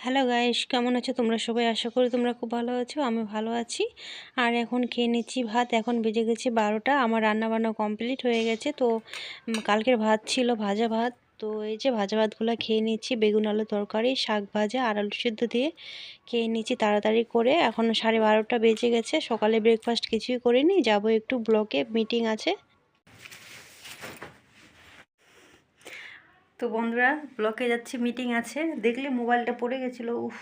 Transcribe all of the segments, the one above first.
Hello guys কেমন আছো তোমরা সবাই? আশা করি তোমরা খুব ভালো আছো, আমি ভালো আছি। আর এখন খেয়ে নিচ্ছি ভাত, এখন বেজে গেছে বারোটা, আমার রান্না বান্না কমপ্লিট হয়ে গেছে। তো কালকের ভাত ছিল ভাজা ভাত। তো এই যে ভাজা ভাতগুলো খেয়ে নিচ্ছি, বেগুন আলু তরকারি, শাক ভাজা আর আলু সিদ্ধ দিয়ে খেয়ে নিচ্ছি তাড়াতাড়ি করে। এখন সাড়ে বারোটা বেজে গেছে, সকালে ব্রেকফাস্ট কিছুই করিনি, যাব একটু ব্লকে মিটিং আছে। তো বন্ধুরা ব্লকে যাচ্ছি মিটিং আছে। দেখলে মোবাইলটা পড়ে গেছিল, উফ,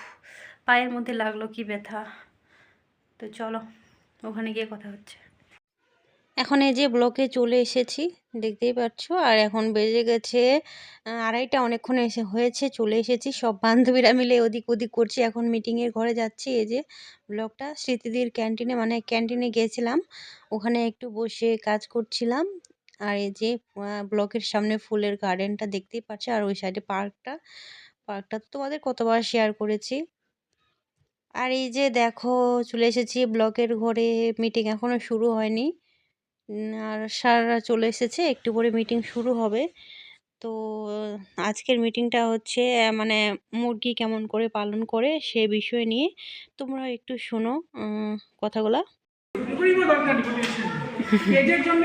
পায়ের মধ্যে লাগল কি ব্যথা। তো চলো, ওখানে গিয়ে কথা হচ্ছে। এখন এই যে ব্লকে চলে এসেছি, দেখতেই পাচ্ছ? আর এখন বেজে গেছে আড়াইটা, অনেকক্ষণ এসে হয়েছে, চলে এসেছি। সব বান্ধবীরা মিলে ওদিক ওদিক করছি। এখন মিটিংয়ের ঘরে যাচ্ছি। এই যে ব্লকটা স্মৃতিদির ক্যান্টিনে মানে ক্যান্টিনে গিয়েছিলাম ওখানে একটু বসে কাজ করছিলাম। আর এই যে ব্লকের সামনে ফুলের গার্ডেনটা দেখতেই পাচ্ছ আর ওই সাইডে পার্কটা। পার্কটা তোমাদের কতবার শেয়ার করেছি। আর এই যে দেখো, চলে এসেছি ব্লকের ঘরে, মিটিং এখনও শুরু হয়নি। আর স্যাররা চলে এসেছে, একটু পরে মিটিং শুরু হবে। তো, আজকের মিটিংটা হচ্ছে মানে মুরগি কেমন করে পালন করে সে বিষয় নিয়ে। তোমরা একটু শোনো কথাগুলা। জন্য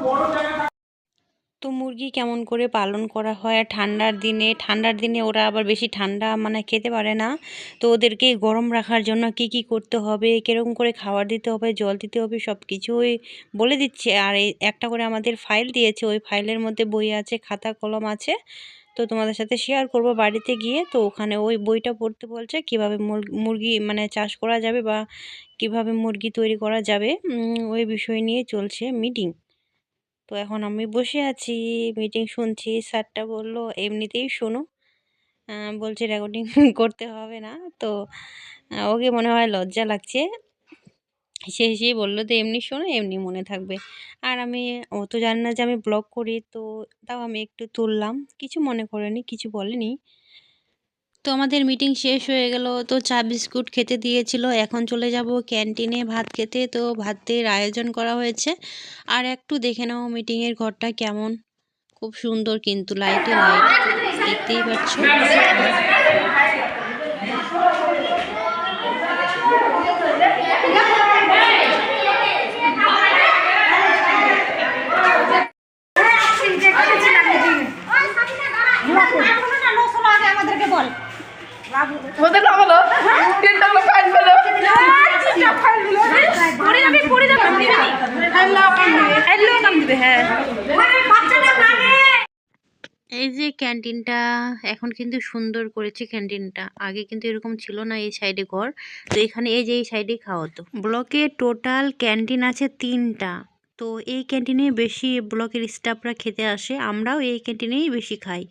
তো মুরগি কেমন করে পালন করা হয়? ঠান্ডার দিনে ঠান্ডার দিনে ওরা আবার বেশি ঠান্ডা মানে খেতে পারে না। তো ওদেরকে গরম রাখার জন্য কি কি করতে হবে? কীরকম করে খাবার দিতে হবে? জল দিতে হবে? সব কিছুই বলে দিচ্ছে। আর একটা করে আমাদের ফাইল দিয়েছে। ওই ফাইলের মধ্যে বই আছে, খাতা, কলম আছে। তো তোমাদের সাথে শেয়ার করব বাড়িতে গিয়ে। তো ওখানে ওই বইটা পড়তে বলছে কীভাবে মুরগি মানে চাষ করা যাবে বা কীভাবে মুরগি তৈরি করা যাবে। ওই বিষয় নিয়ে চলছে মিটিং তো এখন আমি বসে আছি মিটিং শুনছি। স্যারটা বলল, এমনিতেই শোনো। বলছি রেকর্ডিং করতে হবে না। তো ওকে মনে হয় লজ্জা লাগছে। সে সে বলল তো এমনি শোনো, এমনি মনে থাকবে। আর আমি, ও তো জানি না যে আমি ব্লগ করি, তো তাও আমি একটু তুললাম। কিছু মনে করেনি, কিছু বলেনি। তো আমাদের মিটিং শেষ হয়ে গেল। তো চা বিস্কুট খেতে দিয়েছিল। এখন চলে যাব ক্যান্টিনে ভাত খেতে। তো ভাতের আয়োজন করা হয়েছে। আর একটু দেখে নাও মিটিংয়ের ঘরটা কেমন। খুব সুন্দর কিন্তু লাইটে লাইট দেখতেই পাচ্ছ। ওদের তিনটা পড়ে যাবে পড়ে যাবে নাম দিবে হ্যাঁ। এই যে ক্যান্টিনটা এখন কিন্তু সুন্দর করেছে ক্যান্টিনটা। আগে কিন্তু এরকম ছিল না এই সাইডে ঘর। তো এখানে এই যে এই সাইডে খাওয়াতো ব্লকে টোটাল ক্যান্টিন আছে তিনটা। তো এই ক্যান্টিনে বেশি ব্লকের স্টাফরা খেতে আসে আমরাও এই ক্যান্টিনেই বেশি খাই।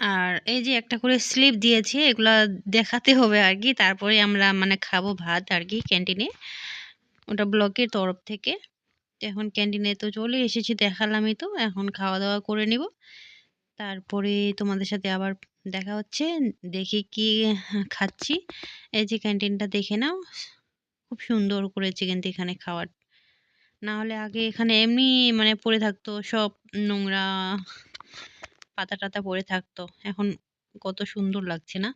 আর এই যে একটা করে স্লিপ দিয়েছে, এগুলা দেখাতে হবে আর কি। তারপরে আমরা মানে খাব ভাত আর কি ক্যান্টিনে। ওটা ব্লকের তরফ থেকে। এখন ক্যান্টিনে তো চলে এসেছি, দেখালামই তো। এখন খাওয়া দাওয়া করে নিব। তারপরে তোমাদের সাথে আবার দেখা হচ্ছে, দেখি কি খাচ্ছি। এই যে ক্যান্টিনটা দেখে নাও। খুব সুন্দর করেছে কিন্তু এখানে খাওয়ার। না হলে আগে এখানে এমনি মানে পড়ে থাকতো সব নোংরা পাতা টাতা পড়ে থাকতো। এখন কত সুন্দর লাগছে না?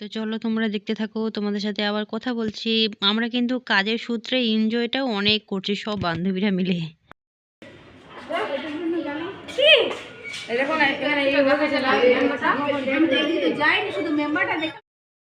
তো চলো তোমরা দেখতে থাকো, তোমাদের সাথে আবার কথা বলছি। আমরা কিন্তু কাজের সূত্রে এনজয়টাও অনেক করছি, সব বান্ধবীরা মিলে। দেখুন এখানে এই যাইনি, শুধু মেম্বারটা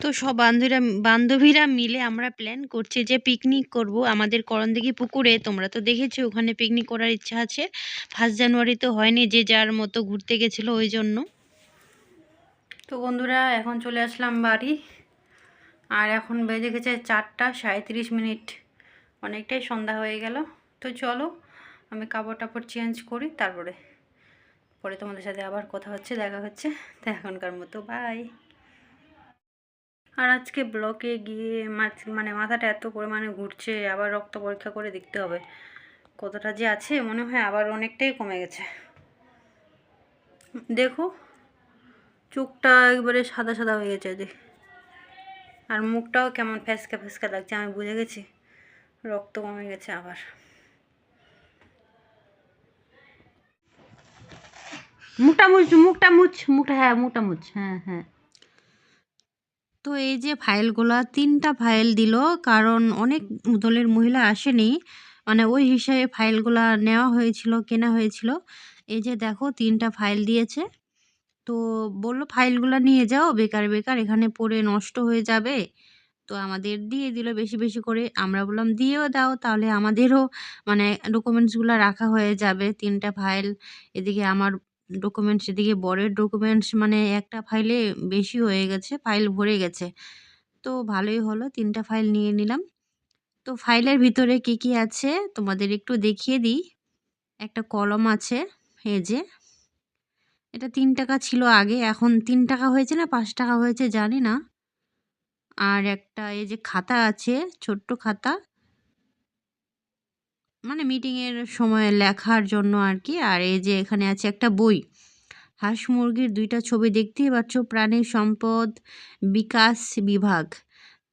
তো সব বান্ধবীরা বান্ধবীরা মিলে আমরা প্ল্যান করছি যে পিকনিক করব আমাদের করণদিঘি পুকুরে। তোমরা তো দেখেছ, ওখানে পিকনিক করার ইচ্ছা আছে। ফার্স্ট জানুয়ারি তো হয়নি যে যার মতো ঘুরতে গেছিল ওই জন্য। তো বন্ধুরা, এখন চলে আসলাম বাড়ি। আর এখন বেজে গেছে চারটা সাঁত্রিশ মিনিট। অনেকটাই সন্ধ্যা হয়ে গেল। তো চলো, আমি কাপড় টাপড় চেঞ্জ করি, তারপরে, পরে তোমাদের সাথে আবার কথা হচ্ছে, দেখা হচ্ছে। তো এখনকার মতো বাই আর আজকে ব্লকে গিয়ে মানে মাথাটা এত পরিমাণে ঘুরছে, আবার রক্ত পরীক্ষা করে দেখতে হবে। কতটা যে আছে, মনে হয় আবার অনেকটাই কমে গেছে। দেখো, চোখটা একবারে সাদা সাদা হয়ে গেছে যে। আর মুখটাও কেমন ফ্যাসকা ফ্যাসকা লাগছে, আমি বুঝে গেছি। রক্ত কমে গেছে আবার। মুখটা মুছ মুখটা মুছ, মুখটা হ্যাঁ মুখটা মুছ হ্যাঁ হ্যাঁ। তো এই যে ফাইলগুলা তিনটা ফাইল দিল, কারণ অনেক দলের মহিলা আসেনি। মানে ওই হিসাবে ফাইলগুলা নেওয়া হয়েছিল, কেনা হয়েছিল। এই যে দেখো, তিনটা ফাইল দিয়েছে। তো বলল, ফাইলগুলো নিয়ে যাও, বেকার বেকার, এখানে পড়ে নষ্ট হয়ে যাবে। তো আমাদের দিয়ে দিল বেশি বেশি করে। আমরা বললাম, দিয়েও দাও, তাহলে আমাদেরও মানে ডকুমেন্টসগুলো রাখা হয়ে যাবে, তিনটা ফাইল। এদিকে আমার ডকুমেন্টস এদিকে বরের ডকুমেন্টস মানে একটা ফাইলে বেশি হয়ে গেছে ফাইল ভরে গেছে। তো ভালোই হলো, তিনটা ফাইল নিয়ে নিলাম। তো ফাইলের ভিতরে কি কি আছে তোমাদের একটু দেখিয়ে দিই। একটা কলম আছে, এই যে। এটা তিন টাকা ছিল আগে, এখন তিন টাকা হয়েছে না, পাঁচ টাকা হয়েছে জানি না। আর একটা এই যে খাতা আছে, ছোট্ট খাতা। মানে মিটিংয়ের সময় লেখার জন্য আর কি আর এই যে এখানে আছে একটা বই। হাঁস মুরগির দুইটা ছবি দেখতেই পাচ্ছ, প্রাণী সম্পদ বিকাশ বিভাগ।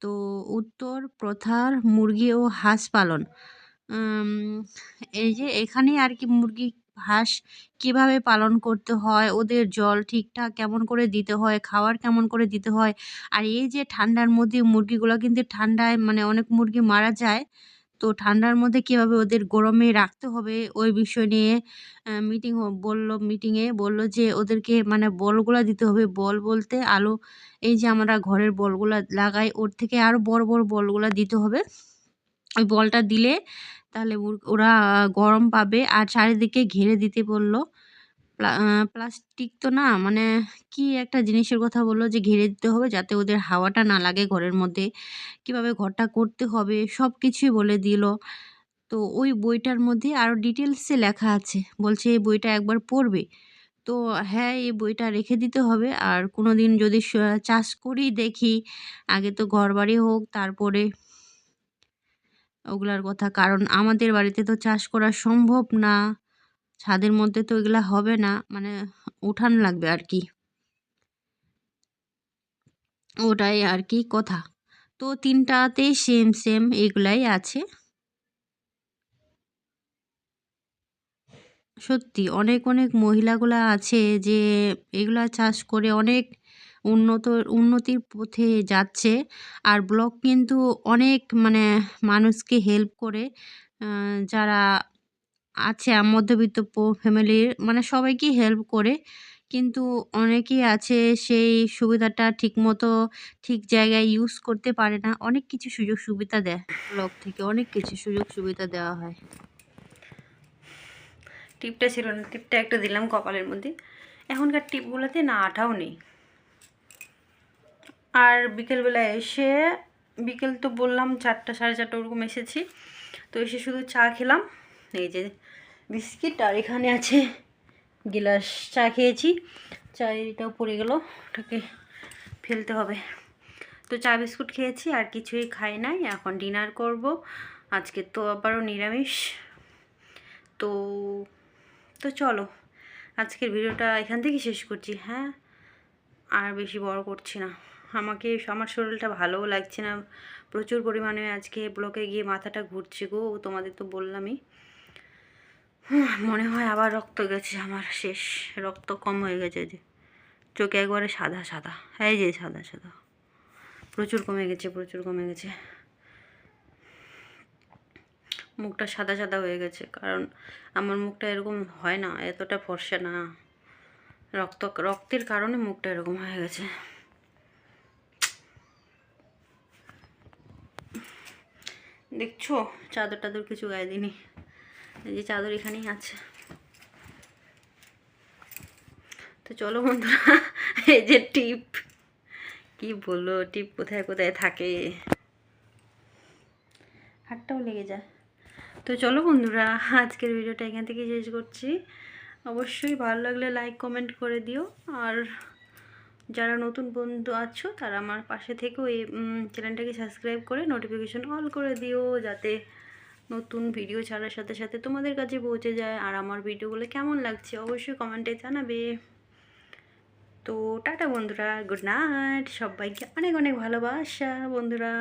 তো উত্তর, প্রথার, মুরগি ও হাঁস পালন। এই যে এখানে আর কি মুরগি, হাঁস কীভাবে পালন করতে হয়, ওদের জল ঠিকঠাক কেমন করে দিতে হয়, খাবার কেমন করে দিতে হয়। আর এই যে ঠান্ডার মধ্যে মুরগিগুলো কিন্তু ঠান্ডায় মানে অনেক মুরগি মারা যায়। তো ঠান্ডার মধ্যে কীভাবে ওদের গরমে রাখতে হবে ওই বিষয় নিয়ে মিটিং বলল মিটিংয়ে বলল যে ওদেরকে মানে বলগুলো দিতে হবে, বল বলতে আলো, এই যে আমরা ঘরের বলগুলো লাগাই, ওর থেকে আরও বড় বড় বলগুলো দিতে হবে। ওই বলটা দিলে তাহলে ওরা গরম পাবে আর চারিদিকে ঘিরে দিতে বলল। প্লাস্টিক তো না মানে কি একটা জিনিসের কথা বলল যে ঘিরে দিতে হবে যাতে ওদের হাওয়াটা না লাগে ঘরের মধ্যে। কীভাবে ঘরটা করতে হবে সব কিছুই বলে দিল। তো ওই বইটার মধ্যে আরও ডিটেলসে লেখা আছে, বলছে এই বইটা একবার পড়বে। তো হ্যাঁ এই বইটা রেখে দিতে হবে। আর কোনো দিন যদি চাষ করি দেখি, আগে তো ঘর বাড়ি হোক, তারপরে ওগুলার কথা। কারণ আমাদের বাড়িতে তো চাষ করা সম্ভব না। ছাদের মধ্যে তো এগুলা হবে না মানে উঠান লাগবে আর কি। ওটাই আর কি কথা। তো তিনটাতেই সেম সেম এগুলাই আছে। সত্যি, অনেক অনেক মহিলাগুলা আছে যে এগুলা চাষ করে অনেক উন্নত, উন্নতির পথে যাচ্ছে। আর ব্লক কিন্তু অনেক মানে মানুষকে হেল্প করে যারা আছে মধ্যবিত্ত ফ্যামিলির মানে সবাইকেই হেল্প করে। কিন্তু অনেকেই আছে সেই সুবিধাটা ঠিকমতো ঠিক জায়গায় ইউজ করতে পারে না। অনেক কিছু সুযোগ সুবিধা দেয়। ব্লক থেকে অনেক কিছু সুযোগ সুবিধা দেওয়া হয়। টিপটা ছিল না। টিপটা একটা দিলাম কপালের মধ্যে। এখনকার টিপগুলোতে না আঠাও নেই। আর বিকেলবেলা এসে, বিকেল তো বললাম চারটা, সাড়ে চারটা ওরকম এসেছি। তো এসে শুধু চা খেলাম। এই যে বিস্কিট আর এখানে আছে গিলাস চা খেয়েছি। চা এটাও পড়ে গেল, ওটাকে ফেলতে হবে। তো চা বিস্কুট খেয়েছি, আর কিছুই খাই নাই। এখন ডিনার করব। আজকে তো আবারও নিরামিষ। তো তো চলো, আজকের ভিডিওটা এখান থেকে শেষ করছি। হ্যাঁ আর বেশি বড় করছি না। আমাকে, আমার শরীরটা ভালোও লাগছে না। প্রচুর পরিমাণে আজকে ব্লকে গিয়ে মাথাটা ঘুরছে গো, তোমাদের তো বললামই। মনে হয় আবার রক্ত গেছে আমার, শেষ। রক্ত কম হয়ে গেছে যে। চোখে একবারে সাদা সাদা। এই যে সাদা সাদা। প্রচুর কমে গেছে, প্রচুর কমে গেছে। মুখটা সাদা সাদা হয়ে গেছে, কারণ আমার মুখটা এরকম হয় না, এতটা ফর্সা না। রক্ত, রক্তের কারণে মুখটা এরকম হয়ে গেছে। দেখছ? চাদর টাদর কিছু গায়ে দিনি এই যে চাদর এখানেই আছে। তো চলো বন্ধুরা, এই যে টিপ। কি বলল টিপ কোথায় কোথায় থাকে। হাতটাও লেগে যায়। তো চলো বন্ধুরা, আজকের ভিডিওটা এখান থেকে শেষ করছি। অবশ্যই ভালো লাগলে লাইক কমেন্ট করে দিও। আর যারা নতুন বন্ধু আছো, তারা আমার পাশে থেকেও এই চ্যানেলটাকে সাবস্ক্রাইব করে নোটিফিকেশন অল করে দিও, যাতে নতুন ভিডিও ছাড়ার সাথে সাথে তোমাদের কাছে পৌঁছে যায়। আর আমার ভিডিওগুলো কেমন লাগছে অবশ্যই কমেন্টে জানাবে। তো টাটা বন্ধুরা গুড নাইট সবাইকে অনেক অনেক ভালোবাসা বন্ধুরা।